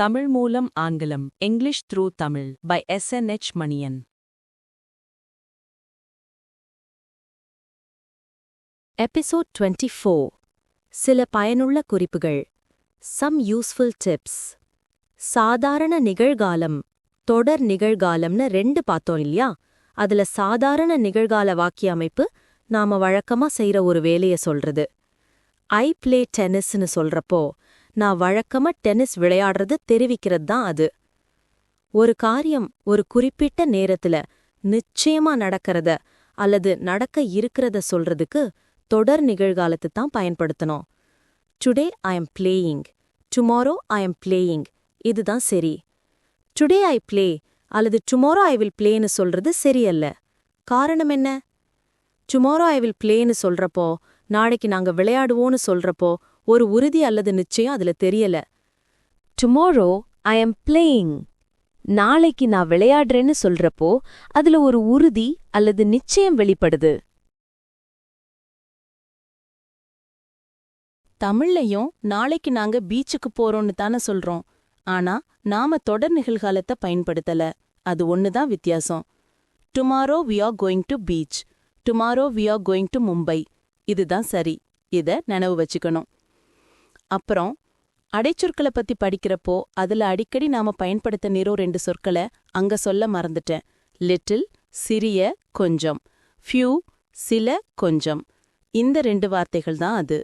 தமிழ் மூலம் ஆங்கிலம் English through Tamil by S N H Maniyan. Episode 24 சில பயனுள்ள குறிப்புகள். சம் யூஸ்ஃபுல் டிப்ஸ் சாதாரண நிகழ்காலம். தொடர் நிகழ்காலம்னு ரெண்டு பார்த்தோம் இல்லையா? அதுல சாதாரண நிகழ்கால வாக்கிய அமைப்பு நாம வழக்கமா செய்யற ஒரு வேலையை சொல்றது. ஐ பிளே டென்னிஸ்னு சொல்றப்போ நான் வழக்கமா டென்னிஸ் விளையாடுறது தெரிவிக்கிறது தான் அது. ஒரு காரியம் ஒரு குறிப்பிட்ட நேரத்துல நிச்சயமா நடக்கறத அல்லது நடக்க இருக்கிறத சொல்றதுக்கு தொடர் நிகழ்காலத்தை தான் பயன்படுத்தணும். Today I am playing tomorrow I am playing இதுதான் சரி. டுடே ஐ பிளே அல்லது டுமாரோ ஐ வில் பிளேன்னு சொல்றது சரியல்ல. காரணம் என்ன? டுமாரோ ஐ வில் பிளேன்னு சொல்றப்போ நாளைக்கு நாங்க விளையாடுவோன்னு சொல்றப்போ ஒரு உறுதி அல்லது நிச்சயம் அதுல தெரியல. டுமாரோ ஐ எம் பிளேயிங் நாளைக்கு நான் விளையாடுறேன்னு சொல்றப்போ அதுல ஒரு உறுதி அல்லது நிச்சயம் வெளிப்படுது. தமிழ்லையும் நாளைக்கு நாங்க பீச்சுக்கு போறோம்னு தானே சொல்றோம். ஆனா நாம தொடர் நிகழ்காலத்தை பயன்படுத்தல. அது ஒண்ணுதான் வித்தியாசம். Tomorrow we are going to beach tomorrow we are going to Mumbai இதுதான் சரி. இத நினைவு வச்சுக்கணும். அப்புறம் அடைச்சொற்களை பத்தி படிக்கிறப்போ அதுல அடிக்கடி நாம பயன்படுத்த நிறோ ரெண்டு சொற்களை அங்க சொல்ல மறந்துட்டேன். லிட்டில் சிறிய கொஞ்சம். ஃபியூ சில கொஞ்சம். இந்த ரெண்டு வார்த்தைகள் தான் அது.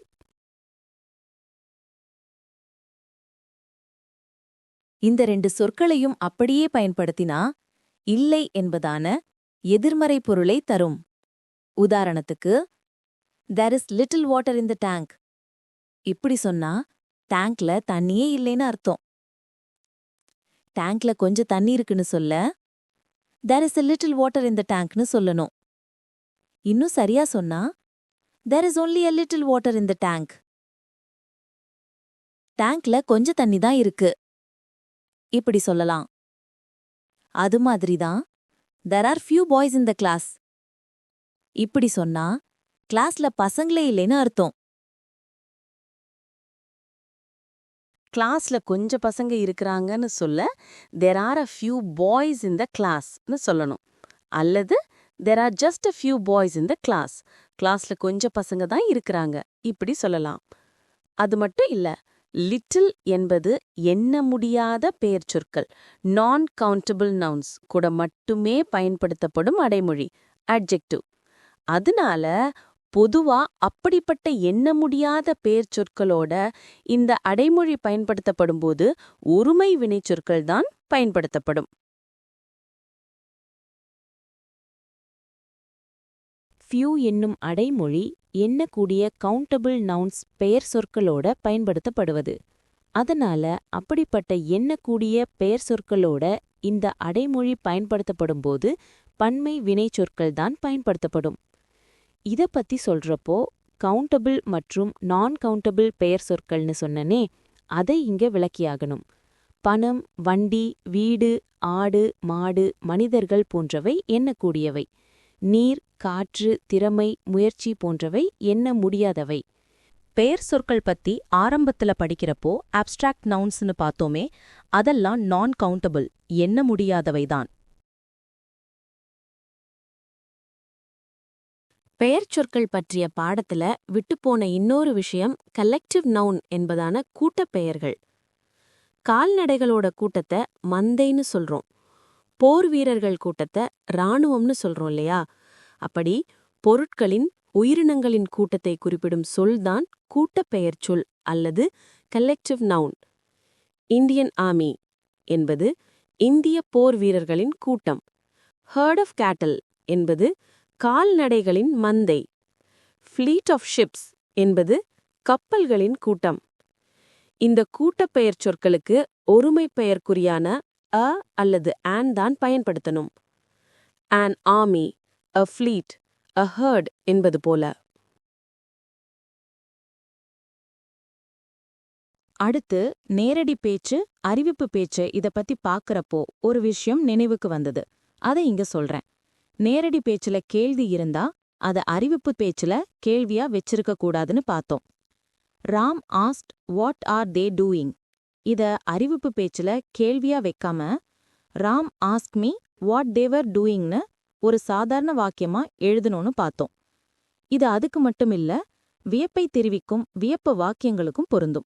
இந்த ரெண்டு சொற்களையும் அப்படியே பயன்படுத்தினா இல்லை என்பதான எதிர்மறை பொருளை தரும். உதாரணத்துக்கு there is little water in the tank இப்படி சொன்னா டேங்க்ல தண்ணியே இல்லைன்னு அர்த்தம். டேங்க்ல கொஞ்சம் தண்ணி இருக்குன்னு சொல்ல. There is a little water இந்த டேங்க்னு சொல்லணும். இன்னும் சரியா சொன்னா there is only a little water இந்த டேங்க் டேங்க்ல கொஞ்சம் தண்ணி தான் இருக்கு. இப்படி சொல்லலாம். அது மாதிரிதான் there are few boys in the class இப்படி சொன்னா கிளாஸ்ல பசங்களே இல்லைன்னு அர்த்தம். கிளாஸ்ல கொஞ்சம் பசங்க இருக்கிறாங்கன்னு சொல்ல there are a few boys in the கிளாஸ்னு சொல்லணும். அல்லது there are just a few boys in the class கிளாஸ்ல கொஞ்சம் பசங்க தான் இருக்கிறாங்க. இப்படி சொல்லலாம். அது மட்டும் இல்ல லிட்டில் என்பது எண்ண முடியாத பெயர் சொற்கள் நான் கவுண்டபிள் நவுன்ஸ் கூட மட்டுமே பயன்படுத்தப்படும் அடைமொழி அட்ஜெக்டிவ் அதனால பொதுவா அப்படிப்பட்ட எண்ண முடியாத பெயர் சொற்களோட இந்த அடைமொழி பயன்படுத்தப்படும் போது ஒருமை வினைச்சொற்கள் தான் பயன்படுத்தப்படும். ஃபியூ என்னும் அடைமொழி எண்ணக்கூடிய கவுண்டபிள் நவுன்ஸ் பெயர் சொற்களோட பயன்படுத்தப்படுவது. அதனால அப்படிப்பட்ட எண்ணக்கூடிய பெயர் சொற்களோட இந்த அடைமொழி பயன்படுத்தப்படும்போது பன்மை வினைச்சொற்கள் தான் பயன்படுத்தப்படும். இத பத்தி சொல்றப்போ கவுண்டபிள் மற்றும் நான் கவுண்டபிள் பெயர் சொற்கள்னு சொன்னனே அதை இங்க விளக்கியாகணும். பணம் வண்டி வீடு ஆடு மாடு மனிதர்கள் போன்றவை எண்ணக்கூடியவை. நீர் காற்று திறமை முயற்சி போன்றவை எண்ண முடியாதவை. பெயர் சொற்கள் பத்தி ஆரம்பத்துல படிக்கிறப்போ அப்ஸ்ட்ராக்ட் நவுன்ஸ்னு பார்த்தோமே அதெல்லாம் நான் கவுண்டபிள் எண்ண முடியாதவை தான் சொற்கள் பற்றிய பாடத்துல விட்டுப்போன இன்னொரு விஷயம் கலெக்டிவ் நவுன் என்பதான கூட்டப் பெயர்கள் கால்நடைகளோட கூட்டத்தை மந்தைன்னு சொல்றோம். போர் வீரர்கள் கூட்டத்தை ராணுவம்னு சொல்றோம் இல்லையா? அப்படி பொருட்களின் உயிரினங்களின் கூட்டத்தை குறிப்பிடும் சொல்தான் கூட்டப் பெயர் சொல் அல்லது கலெக்டிவ் நவுன். இந்தியன் ஆர்மி என்பது இந்திய போர் வீரர்களின் கூட்டம். ஹர்ட் ஆஃப் கேட்டல் என்பது கால்நடைகளின் மந்தை. ஃப்ளீட் ஆஃப் ஷிப்ஸ் என்பது கப்பல்களின் கூட்டம். இந்த கூட்டப்பெயர் சொற்களுக்கு ஒருமை பெயர்க்குறியான அ அல்லது ஆன் தான் பயன்படுத்தணும். An army a fleet a herd என்பது போல. அடுத்து நேரடி பேச்சு அறிவிப்பு பேச்சு இத பத்தி பாக்குறப்போ ஒரு விஷயம் நினைவுக்கு வந்தது. அதை இங்க சொல்றேன். நேரடி பேச்சுல கேள்வி இருந்தா அத அறிவிப்பு பேச்சுல கேள்வியா வச்சிருக்க கூடாதுன்னு பார்த்தோம் Ram asked what are they doing? இத அறிவிப்பு பேச்சுல கேள்வியா வைக்காம Ram ask me what they are டூயிங்னு ஒரு சாதாரண வாக்கியமா எழுதணும்னு பார்த்தோம் இது அதுக்கு மட்டும் இல்ல வியப்பை தெரிவிக்கும் வியப்பு வாக்கியங்களுக்கும் பொருந்தும்.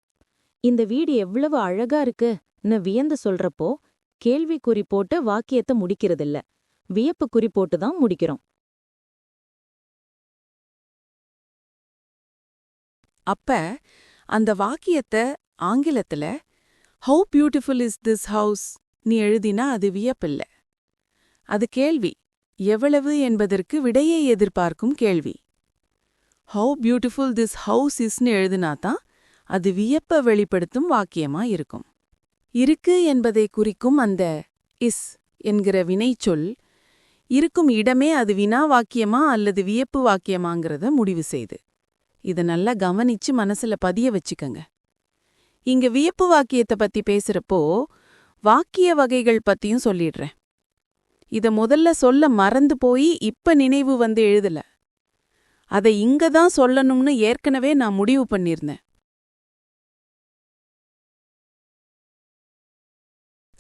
இந்த வீடு எவ்வளவு அழகா இருக்குன்னு வியந்து சொல்றப்போ கேள்விக்குறி போட்டு வாக்கியத்தை முடிக்கிறதில்ல. வியப்பு குறி போட்டு தான் முடிக்கிறோம். அப்ப அந்த வாக்கியத்தை ஆங்கிலத்துல how beautiful is this house நீ எழுதினா அது வியப்பில்ல. அது கேள்வி. எவ்வளவு என்பதற்கு விடையை எதிர்பார்க்கும் கேள்வி. ஹவு பியூட்டிஃபுல் திஸ் ஹவுஸ் இஸ்னு எழுதினாதான் அது வியப்ப வெளிப்படுத்தும் வாக்கியமா இருக்கும். இருக்கு என்பதை குறிக்கும் அந்த இஸ் என்கிற வினைச்சொல் இருக்கும் இடமே அது வினா வாக்கியமா அல்லது வியப்பு வாக்கியமாங்கிறத முடிவு செய்து. இத நல்லா கவனிச்சு மனசுல பதிய வச்சுக்கங்க. இங்க வியப்பு வாக்கியத்தை பத்தி பேசுறப்போ வாக்கிய வகைகள் பத்தியும் சொல்லிடுறேன். இத முதல்ல சொல்ல மறந்து போய் இப்ப நினைவு வந்து எழுதல. அதை இங்க தான் சொல்லணும்னு ஏற்கனவே நான் முடிவு பண்ணிருந்தேன்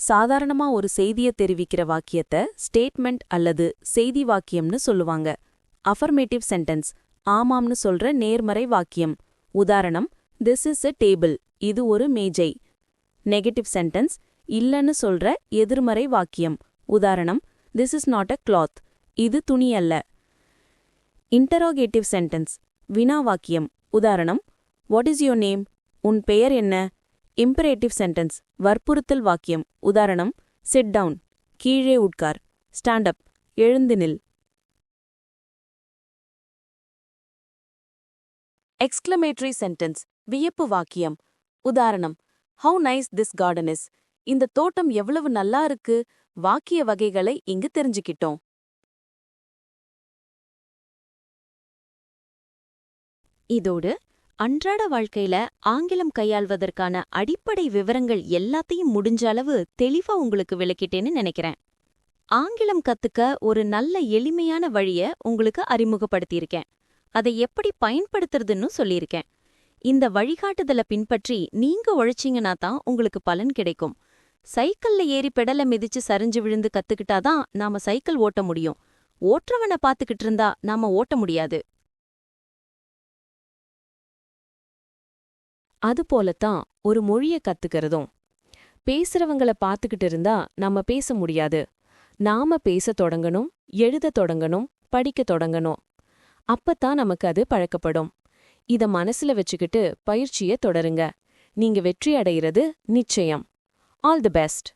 சாதாரணமா ஒரு செய்திய தெரிவிக்கிற வாக்கியத்தை ஸ்டேட்மெண்ட் அல்லது செய்தி வாக்கியம்னு சொல்லுவாங்க. அஃபர்மேட்டிவ் சென்டென்ஸ் ஆமாம்னு சொல்ற நேர்மறை வாக்கியம். உதாரணம் திஸ் இஸ் எ டேபிள் இது ஒரு மேஜை. நெகட்டிவ் சென்டென்ஸ் இல்லைன்னு சொல்ற எதிர்மறை வாக்கியம். உதாரணம் this is not a cloth இது துணி அல்ல. இன்டரோகேட்டிவ் சென்டென்ஸ் வினா வாக்கியம். உதாரணம் வாட் இஸ் யோர் நேம் உன் பெயர் என்ன? இம்பரேட்டிவ் சென்டென்ஸ் வற்புறுத்தல் வாக்கியம் உதாரணம் சிட் டவுன் கீழே உட்கார் ஸ்டாண்ட் அப் எழுந்து நில். எக்ஸ்கிளமேட்டரி சென்டென்ஸ் வியப்பு வாக்கியம் உதாரணம் how nice this garden is இந்த தோட்டம் எவ்வளவு நல்லா இருக்கு வாக்கிய வகைகளை இங்கு தெரிஞ்சுக்கிட்டோம். இதோடு அன்றாட வாழ்க்கையில ஆங்கிலம் கையாள்வதற்கான அடிப்படை விவரங்கள் எல்லாத்தையும் முடிஞ்ச அளவு தெளிவா உங்களுக்கு விளக்கிட்டேன்னு நினைக்கிறேன். ஆங்கிலம் கத்துக்க ஒரு நல்ல எளிமையான வழிய உங்களுக்கு அறிமுகப்படுத்தியிருக்கேன். அதை எப்படி பயன்படுத்துறதுன்னு சொல்லியிருக்கேன். இந்த வழிகாட்டுதலை பின்பற்றி நீங்க உழைச்சிங்கன்னா தான் உங்களுக்கு பலன் கிடைக்கும். சைக்கிள்ல ஏறி பெடல மிதிச்சு சரிஞ்சு விழுந்து கத்துக்கிட்டாதான் நாம சைக்கிள் ஓட்ட முடியும். ஓட்டுறவனை பாத்துக்கிட்டு இருந்தா நாம ஓட்ட முடியாது. அதுபோலத்தான் ஒரு மொழிய கத்துக்கிறதும். பேசுறவங்கள பார்த்துக்கிட்டு இருந்தா நாம பேச முடியாது. நாம பேச தொடங்கணும் எழுத தொடங்கணும் படிக்க தொடங்கணும். அப்பத்தான் நமக்கு அது பழக்கப்படும். இத மனசுல வச்சுக்கிட்டு பயிற்சிய தொடருங்க. நீங்க வெற்றி அடைகிறது நிச்சயம். All the best.